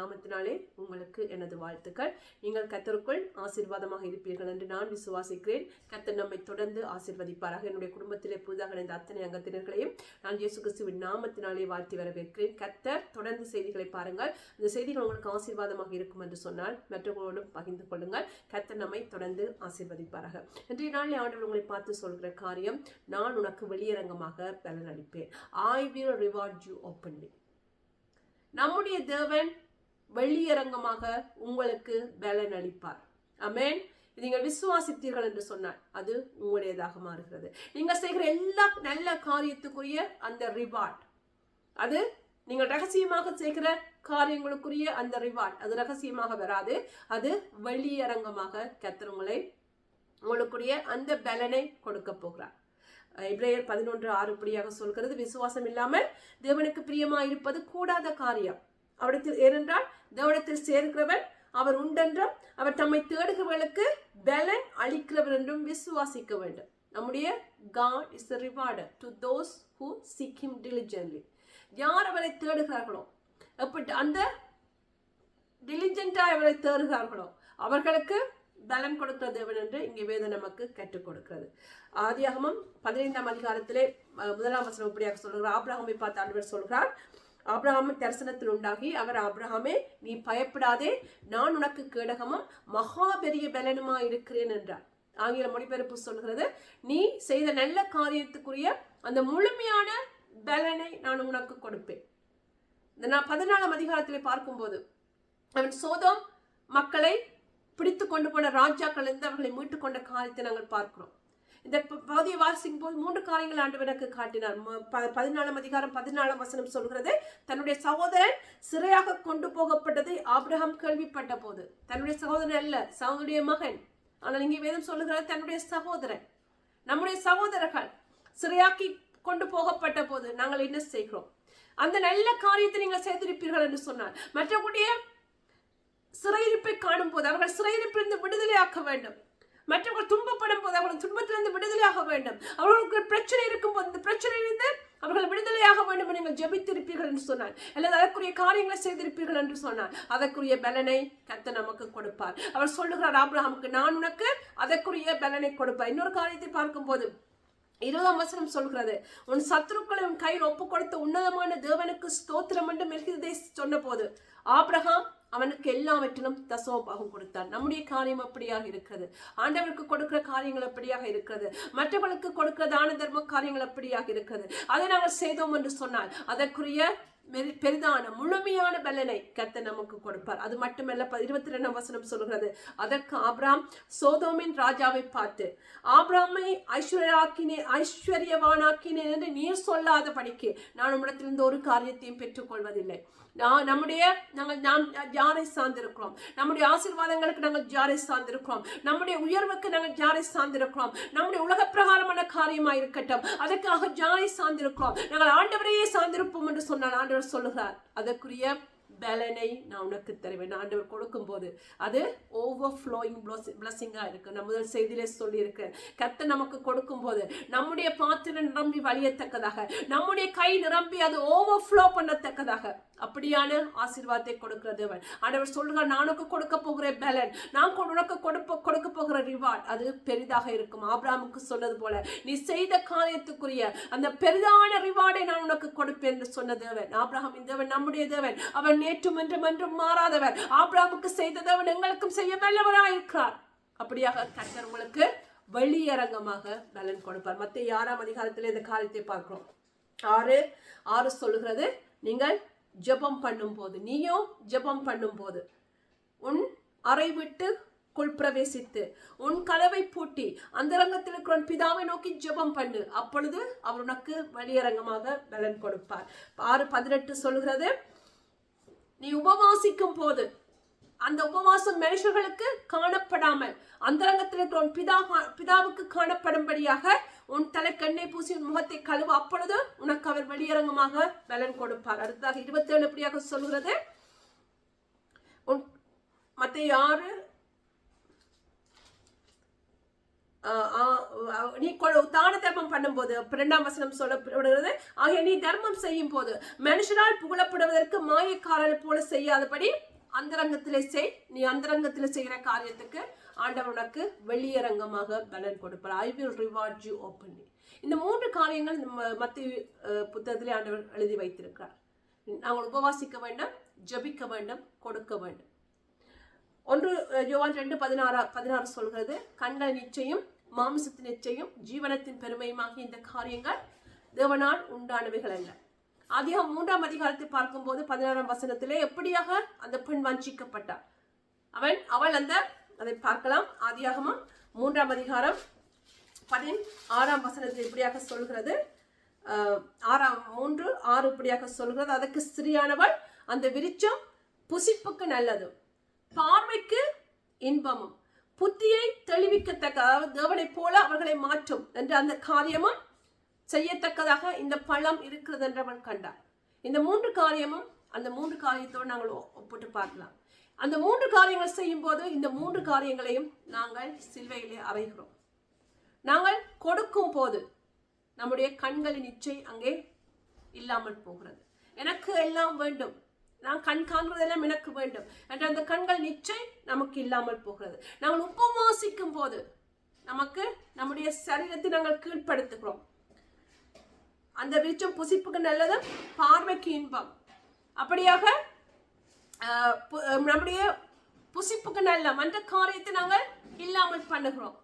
நாமத்தினாலே உங்களுக்கு எனது வாழ்த்துக்கள். நீங்கள் கத்தருக்குள் ஆசீர்வாதமாக இருப்பீர்கள் என்று நான் விசுவாசிக்கிறேன். கத்தர் நம்மை தொடர்ந்து ஆசீர்வதிப்பாராக. என்னுடைய குடும்பத்திலே புதிதாக இணைந்த அத்தனை அங்கத்தினர்களையும் நான் இயேசு கிறிஸ்துவின் நாமத்தினாலே வாழ்த்தி வரவேற்கிறேன். கத்தர் தொடர்ந்து செய்திகளை பாருங்கள். இந்த செய்திகள் உங்களுக்கு ஆசீர்வாதமாக இருக்கும் என்று சொன்னால் மற்றவர்களோடும் பகிர்ந்து கொள்ளுங்கள். கத்தர் நம்மை தொடர்ந்து ஆசீர்வதிப்பாராக. இன்றைய நாளில் ஆண்டவர் உங்களை பார்த்து சொல்கிற காரியம் நான் உனக்கு வெளியரங்கமாக பலனளிப்பேன். I will reward you openly நம்முடைய தேவன் வெளியரங்கமாக உங்களுக்கு பலன் அளிப்பார் அமேன் நீங்கள் விசுவாசித்தீர்கள் என்று சொன்னால் அது உங்களுடையதாக மாறுகிறது. நீங்கள் செய்கிற எல்லா நல்ல காரியத்துக்குரிய அந்த ரிவார்ட் அது நீங்கள் ரகசியமாக செய்கிற காரியங்களுக்குரிய அந்த ரிவார்ட் அது ரகசியமாக வராது. அது வெளியரங்கமாக கத்தர் உங்களுக்குரிய அந்த பலனை கொடுக்க போகிறார். இப்ரேயர் பதினொன்று ஆறு சொல்கிறது. விசுவாசம் இல்லாமல் தேவனுக்கு பிரியமாக இருப்பது கூடாத காரியம். அவரிடத்தில் ஏனென்றால் தேவனத்தில் சேர்க்கிறவன் அவர் உண்டென்றும் அவர் தம்மை தேடுகிறவர்களுக்கு பலன் அளிக்கிறவர் என்றும் விசுவாசிக்க வேண்டும். நம்முடைய God is reward to those who seek him diligently யார் அவரை தேடுகிறார்களோ? எப்படி அந்த டிலிஜென்ட்டாக அவரை தேடுகிறார்களோ? அவர்களுக்கு பலன் கொடுக்கிற தேவன் என்று இங்கே வேதம் நமக்கு கற்றுக் கொடுக்கிறது. ஆதியாகமம் பதினைந்தாம் அதிகாரத்திலே முதலாம் வசனம் இப்படியாக சொல்கிறார் ஆபிரகாமை பார்த்து ஆண்டவர் சொல்கிறார் ஆபிரகாம் தரிசனத்தில் உண்டாகி அவர் ஆப்ரஹாமே நீ பயப்படாதே நான் உனக்கு கேடகமும் மகா பெரிய பலனுமா இருக்கிறேன் என்றார். ஆங்கில மொழிபெயர்ப்பு சொல்கிறது நீ செய்த நல்ல காரியத்துக்குரிய அந்த முழுமையான பலனை நான் உனக்கு கொடுப்பேன். இந்த நான் பதினாலாம் அதிகாரத்தில் பார்க்கும்போது அவன் சோதம் மக்களை பிடித்து கொண்டு போன ராஜாக்கள் இருந்து அவர்களை மீட்டுக்கொண்ட காரியத்தை நாங்கள் பார்க்கிறோம். இந்த ப- பகுதியை வாசிக்கும் போது மூன்று காரியங்கள் ஆண்டு எனக்கு காட்டினார். ப- பதினாலாம் அதிகாரம் பதினாலாம் வசனம் சொல்கிறது தன்னுடைய சகோதரன் சிறையாக கொண்டு போகப்பட்டதை ஆப்ரஹாம் கேள்விப்பட்ட போது தன்னுடைய சகோதரன் அல்ல சகோதரிய மகன். ஆனால் இங்கே வேதம் சொல்லுகிறது தன்னுடைய சகோதரன் நம்முடைய சகோதரர்கள் சிறையாக்கி கொண்டு போகப்பட்ட போது நாங்கள் என்ன செய்கிறோம்? அந்த நல்ல காரியத்தை நீங்கள் செய்திருப்பீர்கள் என்று சொன்னார். மற்றபடிய சிறையிருப்பை காணும் போது அவர்கள் சிறையிருப்பிலிருந்து விடுதலையாக்க வேண்டும். மற்றவர்கள் துன்பப்படும் போது அவர்கள் துன்பத்திலிருந்து விடுதலையாக வேண்டும். அவர்களுக்கு பிரச்சனை இருக்கும் போது இந்த பிரச்சனையிலிருந்து அவர்கள் விடுதலையாக வேண்டும் என்று நீங்கள் ஜெபித்திருப்பீர்கள் என்று சொன்னார். அல்லது அதற்குரிய காரியங்களை செய்திருப்பீர்கள் என்று சொன்னார். அதற்குரிய பலனை கத்த நமக்கு கொடுப்பார். அவர் சொல்லுகிறார் ஆப்ரஹாமுக்கு நான் உனக்கு அதற்குரிய பலனை கொடுப்பார் இன்னொரு காரியத்தை பார்க்கும்போது இருபதாம் வசனம் சொல்கிறது உன் சத்துருக்களை உன் கையில் ஒப்பு கொடுத்த உன்னதமான தேவனுக்கு ஸ்தோத்திரம் என்று மெல்கிதை சொன்ன போது ஆப்ரஹாம் அவனுக்கு எல்லாவற்றிலும் தசோபாகம் கொடுத்தான். நம்முடைய காரியம் அப்படியாக இருக்கிறது. ஆண்டவருக்கு கொடுக்கிற காரியங்கள் அப்படியாக இருக்கிறது. மற்றவர்களுக்கு கொடுக்கிற தான தர்ம காரியங்கள் அப்படியாக இருக்கிறது. அதை நாங்கள் செய்தோம் என்று சொன்னால் அதற்குரிய பெரிதான முழுமையான பலனை கத்த நமக்கு கொடுப்பார். அது மட்டுமல்ல இருபத்தி ரெண்டாம் வசனம் சொல்கிறது அதற்கு ஆப்ராம் சோதோமின் ராஜாவை பார்த்து ஆப்ராமை ஐஸ்வர்யாக்கினே ஐஸ்வர்யவானாக்கினேன் என்று நீர் சொல்லாத படிக்கு நான் உம்மிடத்திலிருந்து ஒரு காரியத்தையும் பெற்றுக்கொள்வதில்லை. நான் நம்முடைய நாங்கள் நாம் யாரை சார்ந்திருக்கிறோம்? நம்முடைய ஆசீர்வாதங்களுக்கு நாங்கள் யாரை சார்ந்திருக்கிறோம்? நம்முடைய உயர்வுக்கு நாங்கள் யாரை சார்ந்திருக்கிறோம்? நம்முடைய உலக பிரகாரமான காரியமாக இருக்கட்டும் அதற்காக யாரை சார்ந்திருக்கிறோம்? நாங்கள் ஆண்டவரையே சார்ந்திருப்போம் என்று சொன்னால் ஆண்டவர் சொல்லுகிறார். அதற்குரிய பலனை நான் உனக்கு தருவேன். ஆண்டவர் கொடுக்கும்போது அது ஓவர் ஃப்ளோயிங் பிளஸ்ஸிங்காக இருக்கு. நான் முதல் செய்தியிலே சொல்லியிருக்கேன். கத்தை நமக்கு கொடுக்கும்போது நம்முடைய பாத்திரம் நிரம்பி வழியத்தக்கதாக நம்முடைய கை நிரம்பி அது ஓவர் ஃப்ளோ பண்ணத்தக்கதாக. அப்படியான ஆசீர்வாதத்தை கொடுக்கிற தேவன். ஆண்டவர் சொல்கிறார் நான் உனக்கு கொடுக்க போகிற பலன் நான் உனக்கு கொடுப்ப கொடுக்க போகிற ரிவார்ட் அது பெரிதாக இருக்கும். ஆப்ராமுக்கு சொன்னது போல நீ செய்த காரியத்துக்குரிய அந்த பெரிதான ரிவார்டை நான் உனக்கு கொடுப்பேன் என்று சொன்ன தேவன். ஆபிரகாமின் தேவன் நம்முடைய தேவன். அவன் நேற்றும் என்றும் என்றும் மாறாதவர். ஆபிரகாமுக்கு செய்த தேவன் எங்களுக்கும் செய்ய வல்லவராயிருக்கிறார் அப்படியாக கர்த்தர் உங்களுக்கு வெளியரங்கமாக நலன் கொடுப்பார். மத்திய ஆறாம் அதிகாரத்தில் இந்த காரியத்தை பார்க்கிறோம். ஆறு ஆறு சொல்லுகிறது நீங்கள் ஜெபம் பண்ணும்போது நீயும் ஜெபம் பண்ணும்போது உன் அறை விட்டு குள் பிரவேசித்து உன் கதவை பூட்டி அந்தரங்கத்தில் இருக்கிற பிதாவை நோக்கி ஜெபம் பண்ணு. அப்பொழுது அவர் உனக்கு வெளியரங்கமாக பலன் கொடுப்பார். ஆறு பதினெட்டு சொல்கிறது நீ உபவாசிக்கும் போது அந்த உபவாசம் மனுஷர்களுக்கு காணப்படாமல் அந்தரங்கத்தில் இருக்கிற உன் பிதா பிதாவுக்கு காணப்படும்படியாக உன் தலை கண்ணை பூசி உன் முகத்தை கழுவ அப்பொழுது உனக்கு அவர் வெளியரங்கமாக பலன் கொடுப்பார். அடுத்ததாக இருபத்தேழு எப்படியாக சொல்கிறது. உன் மற்ற யாரு நீ கொ- தான தர்மம் பண்ணும்போது இரண்டாம் வசனம் சொல்லப்படுகிறது ஆகிய நீ தர்மம் செய்யும் போது மனுஷனால் புகழப்படுவதற்கு மாயக்காரர் போல செய்யாதபடி அந்தரங்கத்திலே செய். நீ அந்தரங்கத்தில் செய்கிற காரியத்துக்கு ஆண்டவர் உனக்கு வெளியரங்கமாக பலன் கொடுப்பார். I will reward you openly இந்த மூன்று காரியங்கள் இந்த ம- மத்திய புத்தகத்திலே ஆண்டவர் எழுதி வைத்திருக்கிறார். நாங்கள் உபவாசிக்க வேண்டும் ஜபிக்க வேண்டும் கொடுக்க வேண்டும். ஒன்று யோவான் ரெண்டு பதினாறா பதினாறு சொல்கிறது கண்கள் நிச்சயம் மாம்சத்தின் நிச்சயம் ஜீவனத்தின் பெருமையுமாகிய இந்த காரியங்கள் தேவனால் உண்டானவைகள் அல்ல. அதிகம் மூன்றாம் அதிகாரத்தை பார்க்கும்போது பதினாறாம் வசனத்திலே எப்படியாக அந்த பெண் வஞ்சிக்கப்பட்டார் அவன் அவள் அந்த அதை பார்க்கலாம். ஆதியாகமும் மூன்றாம் அதிகாரம் பதின் ஆறாம் வசனத்தில் இப்படியாக சொல்கிறது. ஆறாம் மூன்று ஆறு இப்படியாக சொல்கிறது. அதற்கு ஸ்திரியானவள் அந்த விருச்சம் புசிப்புக்கு நல்லது. பார்வைக்கு இன்பமும். புத்தியை தெளிவிக்கத்தக்க அதாவது தேவனைப் போல அவர்களை மாற்றும் என்ற அந்த காரியமும் செய்யத்தக்கதாக இந்த பழம் இருக்கிறது என்றவன் கண்டார் இந்த மூன்று காரியமும் அந்த மூன்று காரியத்தோடு நாங்கள் ஒ- ஒப்பிட்டு பார்க்கலாம். அந்த மூன்று காரியங்கள் செய்யும் போது இந்த மூன்று காரியங்களையும் நாங்கள் சில்வையிலே அறைகிறோம். நாங்கள் கொடுக்கும் போது நம்முடைய கண்களின் இச்சை அங்கே இல்லாமல் போகிறது. எனக்கு எல்லாம் வேண்டும். நான் கண் காண்கிறதெல்லாம் எனக்கு வேண்டும் என்ற அந்த கண்கள் நிச்சயம் நமக்கு இல்லாமல் போகிறது. நாங்கள் உபவாசிக்கும் போது நமக்கு நம்முடைய சரீரத்தை நாங்கள் கீழ்ப்படுத்துகிறோம். அந்த வீச்சம் புசிப்புக்கு நல்லது பார்வைக்கு இன்பம். அப்படியாக பு- நம்முடைய புசிப்புக்கு நல்ல மற்ற காரியத்தை நாங்கள் இல்லாமல் பண்ணுகிறோம்.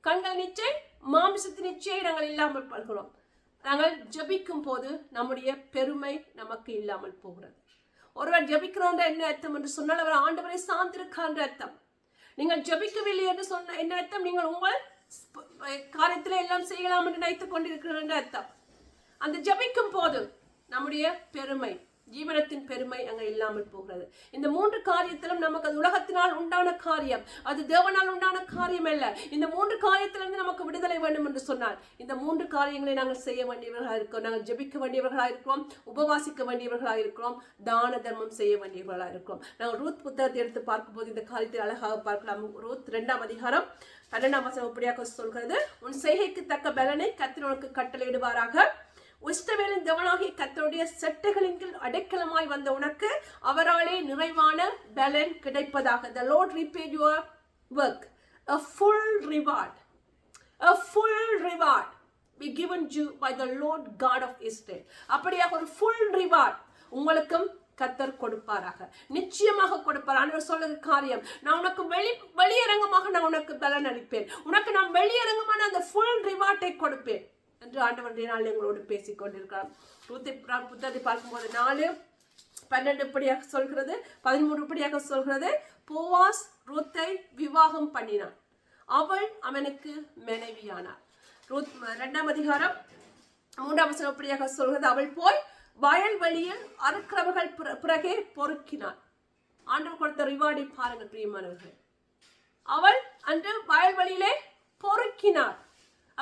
கண்கள் நிச்சயம் மாமிசத்தின் நிச்சயம் நாங்கள் இல்லாமல் பண்ணுகிறோம். நாங்கள் ஜபிக்கும் போது நம்முடைய பெருமை நமக்கு இல்லாமல் போகிறது. ஒருவர் ஜெபிக்கிறோன்ற என்ன அர்த்தம் என்று சொன்னால் அவர் ஆண்டவரை சார்ந்திருக்கான்ற அர்த்தம். நீங்கள் ஜெபிக்கவில்லை என்று சொன்ன என்ன அர்த்தம்? நீங்கள் உங்கள் காரியத்தில் எல்லாம் செய்யலாம் என்று நினைத்துக் கொண்டிருக்கிறீர்கள் என்ற அர்த்தம். அந்த ஜபிக்கும் போது நம்முடைய பெருமை ஜீவனத்தின் பெருமை அங்கே இல்லாமல் போகிறது. இந்த மூன்று காரியத்திலும் நமக்கு அது உலகத்தினால் உண்டான காரியம். அது தேவனால் உண்டான காரியம் அல்ல. இந்த மூன்று காரியத்திலிருந்து நமக்கு விடுதலை வேண்டும் என்று சொன்னார். இந்த மூன்று காரியங்களை நாங்கள் செய்ய வேண்டியவர்களாக இருக்கிறோம் நாங்கள் ஜெபிக்க வேண்டியவர்களாக இருக்கிறோம். உபவாசிக்க வேண்டியவர்களாக இருக்கிறோம். தான தர்மம் செய்ய வேண்டியவர்களாக இருக்கிறோம். நாங்கள் ரூத் புத்தகத்தை எடுத்து பார்க்கும்போது இந்த காரியத்தை அழகாக பார்க்கலாம். ரூத் ரெண்டாம் அதிகாரம் பன்னெண்டாம் வசனம் இப்படியாக சொல்கிறது. உன் செய்கைக்கு தக்க பலனை கத்திர கட்டளையிடுவாராக. உஷ்டவேலின் தேவனாகிய கத்தருடைய செட்டைகளின் கீழ் அடைக்கலமாய் வந்த உனக்கு அவராலே நிறைவான பலன் கிடைப்பதாக. The Lord repay your work a full reward a full reward be given you by the Lord God of Israel அப்படியாக ஒரு ஃபுல் ரிவார்ட் உங்களுக்கும் கத்தர் கொடுப்பாராக. நிச்சயமாக கொடுப்பார். ஆண்டவர் சொல்லுற காரியம் நான் உனக்கு வெளி வெளியரங்கமாக நான் உனக்கு பலன் அளிப்பேன். உனக்கு நான் வெளியரங்கமான அந்த ஃபுல் ரிவார்ட்டை கொடுப்பேன். என்று ஆண்டவருடைய நாள் எங்களோடு பேசிக் கொண்டிருக்கிறார் ரூத்தை புத்தகத்தை பார்க்கும்போது நாலு பன்னெண்டு படியாக சொல்கிறது பதிமூன்று படியாக சொல்கிறது போவாஸ் ரூத்தை விவாகம் பண்ணினான். அவள் அவனுக்கு மனைவியானார் ரூத் ரெண்டாம் அதிகாரம் மூன்றாம் வசனம் சொல்கிறது அவள் போய் வயல் வழியில் அறுக்கிறவர்கள் பிற- பிறகே பொறுக்கினாள். ஆண்டவர் கொடுத்த ரிவார்டை பாருங்கள் பிரியமானவர்கள். அவள் அன்று வயல் வழியிலே பொறுக்கினார்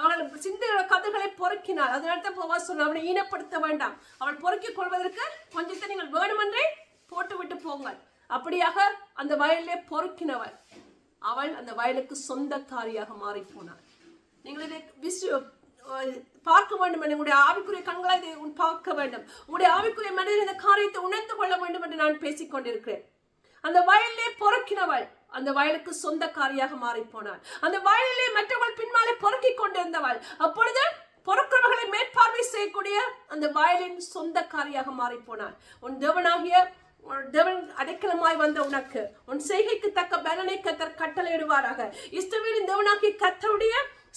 அவள் சிந்தையோட கதைகளை பொறுக்கினாள். அதனால தான் போவா சொன்ன அவனை ஈனப்படுத்த வேண்டாம். அவள் பொறுக்கிக் கொள்வதற்கு கொஞ்சத்தை நீங்கள் வேணுமென்றே போட்டு விட்டு போங்கள். அப்படியாக அந்த வயலிலே பொறுக்கினவள். அவள் அந்த வயலுக்கு சொந்தக்காரியாக மாறி போனாள். நீங்கள் இதை விசு பார்க்க வேண்டும் என்று உங்களுடைய ஆவிக்குரிய கண்களை இதை உன் பார்க்க வேண்டும். உங்களுடைய ஆவிக்குரிய மனிதன் இந்த காரியத்தை உணர்ந்து கொள்ள வேண்டும் என்று நான் பேசிக் கொண்டிருக்கிறேன். அந்த வயலிலே பொறுக்கினவள். அந்த வயலுக்கு சொந்தக்காரியாக மாறி போனாள். அந்த வயலிலே மற்றவர்கள் பின்னாலே பொறுக்கிக் கொண்டிருந்தவள். அப்பொழுது பொறுக்கிறவர்களை மேற்பார்வை செய்யக்கூடிய அந்த வயலின் சொந்தக்காரியாக மாறி போனாள். உன் தேவனாகிய தேவன் அடைக்கலமாய் வந்த உனக்கு உன் செய்கைக்கு தக்க பலனை கத்தர் கட்டளையிடுவாராக. இஸ்ரவேலின் தேவனாகிய கத்தருடைய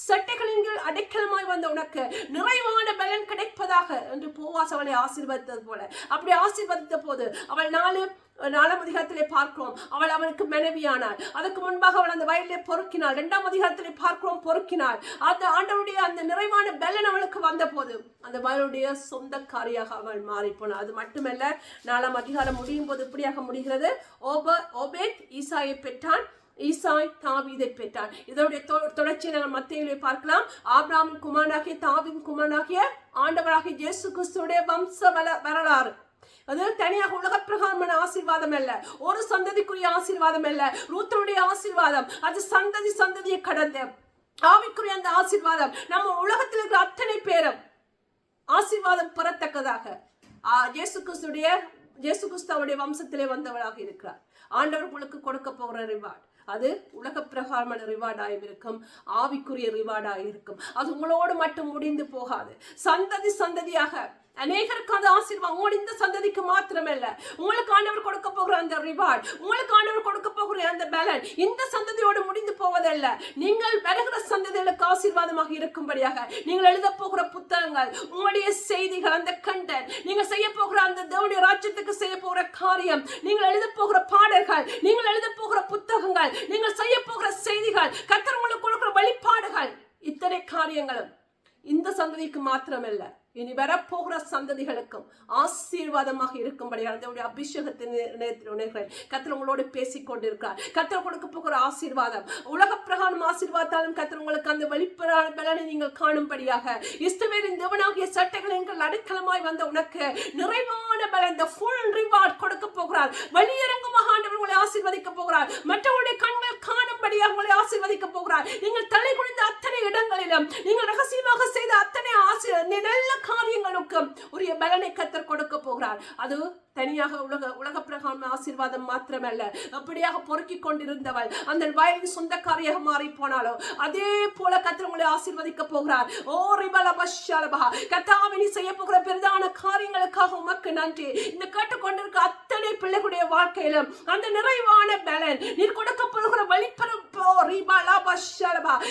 சட்டைகளின் கீழ் அடைக்கலமாய் வந்த உனக்கு நிறைவான பலன் கிடைப்பதாக என்று போவாஸ் அவளை ஆசீர்வதித்தது போல. அப்படி ஆசீர்வதித்த போது அவள் நாலு நாலாம் அதிகாரத்திலே பார்க்கிறோம். அவள் அவனுக்கு மனைவியானாள். அதுக்கு முன்பாக அவள் அந்த வயலிலே பொறுக்கினாள். இரண்டாம் அதிகாரத்திலே பார்க்கிறோம் பொறுக்கினாள். அந்த ஆண்டவருடைய அந்த நிறைவான பலன் அவளுக்கு வந்த போது அந்த வயலுடைய சொந்தக்காரியாக அவள் மாறி போனாள் அது மட்டுமல்ல நாலாம் அதிகாரம் முடியும் போது இப்படியாக முடிகிறது? ஓப ஓபேத் ஈசாயை பெற்றான். ஈசாய் தாவீதை பெற்றான். இதனுடைய தொ- தொடர்ச்சியை நாங்கள் மத்தியிலே பார்க்கலாம். ஆப்ராமின் குமாரனாகிய தாவின் குமாரனாகிய ஆண்டவராகிய இயேசு கிறிஸ்துடைய வம்ச வர- வரலாறு. அது தனியாக உலக பிரகாரமான ஆசீர்வாதம் அல்ல. ஒரு சந்ததிக்குரிய ஆசீர்வாதம் அல்ல. ரூத்தனுடைய ஆசீர்வாதம். அது சந்ததி சந்ததியை கடந்த ஆவிக்குரிய அந்த ஆசீர்வாதம் நம்ம உலகத்தில் இருக்கிற அத்தனை பேரும் ஆசீர்வாதம் பெறத்தக்கதாக. இயேசு கிறிஸ்துடைய இயேசு கிறிஸ்துவுடைய வம்சத்திலே வந்தவராக இருக்கிறார். ஆண்டவர்களுக்கு கொடுக்க போகிற ரிவார்ட் அது உலக பிரகாரமான ரிவார்டாக இருக்கும் ஆவிக்குரிய ரிவார்டாக இருக்கும் அது உங்களோடு மட்டும் முடிந்து போகாது. சந்ததி சந்ததியாக அநேகருக்கு அந்த ஆசீர்வாதம் உங்களோட இந்த சந்ததிக்கு மாத்திரமல்ல. உங்களுக்கு ஆண்டவர் கொடுக்க போகிற அந்த ரிவார்ட் உங்களுக்கு ஆண்டவர் கொடுக்க போகிற அந்த பேலன் இந்த சந்ததியோடு முடிந்து போவதல்ல. நீங்கள் வருகிற சந்ததிகளுக்கு ஆசீர்வாதமாக இருக்கும்படியாக நீங்கள் எழுத போகிற புத்தகங்கள் உங்களுடைய செய்திகள் அந்த கண்டென்ட் நீங்கள் செய்ய போகிற அந்த தேவனுடைய ராஜ்யத்துக்கு செய்ய போகிற காரியம் நீங்கள் எழுத போகிற பாடல்கள் நீங்கள் எழுத போகிற புத்தகங்கள் நீங்கள் செய்ய போகிற செய்திகள் கத்தர் உங்களுக்கு கொடுக்கிற வழிபாடுகள் இத்தனை காரியங்களும் இந்த சந்ததிக்கு மாத்திரமல்ல. இனி வரப்போகிற சந்ததிகளுக்கும் ஆசீர்வாதமாக இருக்கும்படியான தேவனுடைய அபிஷேகத்தின் நேரத்தில் உணர்கிறேன். கத்தர் உங்களோடு பேசிக் கொண்டிருக்கிறார். கத்தர் கொடுக்க போகிற ஆசீர்வாதம். உலக பிரகாரம் ஆசீர்வாதாலும் கத்தர் உங்களுக்கு அந்த வெளிப்படான பலனை நீங்கள் காணும்படியாக இஸ்தவேலின் தேவனாகிய சட்டைகள் எங்கள் அடைக்கலமாய் வந்த உனக்கு நிறைவான பலன் இந்த ஃபுல் ரிவார்ட் கொடுக்க போகிறார். வெளியரங்கமாக ஆண்டவர் உங்களை ஆசீர்வதிக்க போகிறார். மற்றவருடைய கண்கள் காணும்படியாக உங்களை ஆசீர்வதிக்க போகிறார். நீங்கள் தலை குனிந்த அத்தனை இடங்களிலும் நீங்கள் ரகசியமாக செய்த அத்தனை ஆசீர் நல்ல காரியங்களுக்கும் உரிய பலனை கத்தர் கொடுக்க போகிறார். அது தனியாக உலக உலக பிரகாரம் ஆசீர்வாதம் மாத்திரமல்ல. அப்படியாக பொறுக்கி கொண்டிருந்தவள் அந்த வயலின் சொந்தக்காரியாக மாறி போனாலோ அதே போல கத்திர உங்களை ஆசீர்வதிக்க போகிறார். ஓ ரிபல பஷாலபா கத்தாவினி செய்ய போகிற பெரிதான காரியங்களுக்காக உமக்கு நன்றி. இந்த கேட்டுக்கொண்டிருக்க அத்தனை பிள்ளைகளுடைய வாழ்க்கையிலும் அந்த நிறைவான பலன் நீர் கொடுக்க போகிற வெளிப்பரம்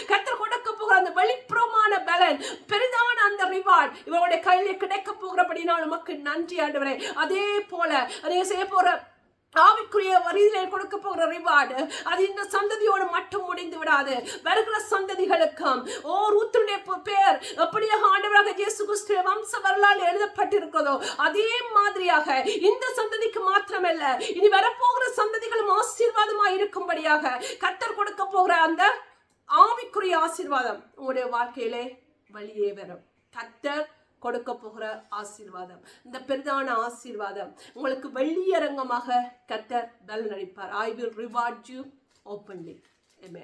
கத்தர் கொடுக்க போகிற அந்த வெளிப்புறமான பலன் பெரிதான அந்த ரிவார்ட் இவருடைய கையிலே கிடைக்க போகிறபடினால் உமக்கு நன்றி ஆண்டவரே. அதே போல அதே செய்ய போற ஆவிக்குரிய வரியிலே கொடுக்க போகிற ரிவார்டு அது இந்த சந்ததியோடு மட்டும் முடிந்து விடாது. வருகிற சந்ததிகளுக்கும் ஓ ரூத்துடைய பேர் எப்படியாக ஆண்டவராக இயேசு கிறிஸ்துவ வம்ச வரலாறு எழுதப்பட்டிருக்கிறதோ அதே மாதிரியாக இந்த சந்ததிக்கு மாத்திரமல்ல இனி வரப்போகிற சந்ததிகளும் ஆசீர்வாதமா இருக்கும்படியாக கத்தர் கொடுக்க போகிற அந்த ஆவிக்குரிய ஆசீர்வாதம் உங்களுடைய வாழ்க்கையிலே வழியே வரும். கத்தர் கொடுக்க போகிற ஆசீர்வாதம். இந்த பெரிதான ஆசீர்வாதம் உங்களுக்கு வெள்ளியரங்கமாக கத்தர் பலனளிப்பார் I will reward you openly